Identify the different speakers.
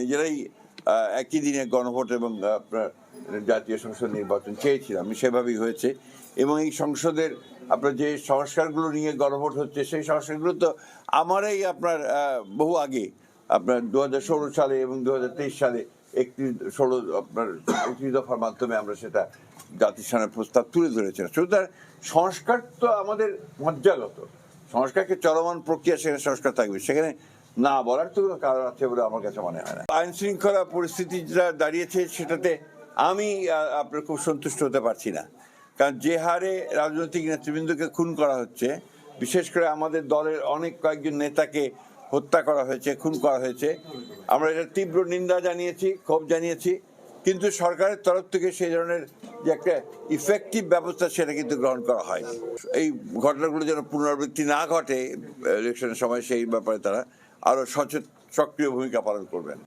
Speaker 1: নিজেরাই একই দিনে গণভোট এবং আপনার জাতীয় সংসদ নির্বাচন চেয়েছিলাম। সেভাবেই হয়েছে। এবং এই সংসদের আপনার যে সংস্কারগুলো নিয়ে গণভোট হচ্ছে, সেই সংস্কারগুলো তো আমারই আপনার বহু আগে। আপনার দু হাজার ষোলো সালে এবং দু হাজার তেইশ সালে একটি ষোলো, আপনার একটি দফার মাধ্যমে আমরা সেটা জাতির সামনে প্রস্তাব তুলে ধরেছিলাম। সুতরাং সংস্কার তো আমাদের মজ্জাগত। সংস্কারকে চলমান প্রক্রিয়া, সেখানে সংস্কার থাকবে। সেখানে না বলার তো কারণ আছে বলে আমার কাছে মনে হয় না। আইন শৃঙ্খলা পরিস্থিতি যেটা দাঁড়িয়েছে সেটাতে আমি আপনার খুব সন্তুষ্ট হতে পারছি না। কারণ যে হারে রাজনৈতিক নেতৃবৃন্দকে খুন করা হচ্ছে, বিশেষ করে আমাদের দলের অনেক কয়েকজন নেতাকে হত্যা করা হয়েছে, খুন করা হয়েছে, আমরা এটা তীব্র নিন্দা জানিয়েছি, ক্ষোভ জানিয়েছি, কিন্তু সরকারের তরফ থেকে সেই ধরনের যে একটা ইফেক্টিভ ব্যবস্থা সেটা কিন্তু গ্রহণ করা হয়নি। এই ঘটনাগুলো যেন পুনরাবৃত্তি না ঘটে ইলেকশনের সময় সেই ব্যাপারে তারা আরও সচেত সক্রিয় ভূমিকা পালন করবেন।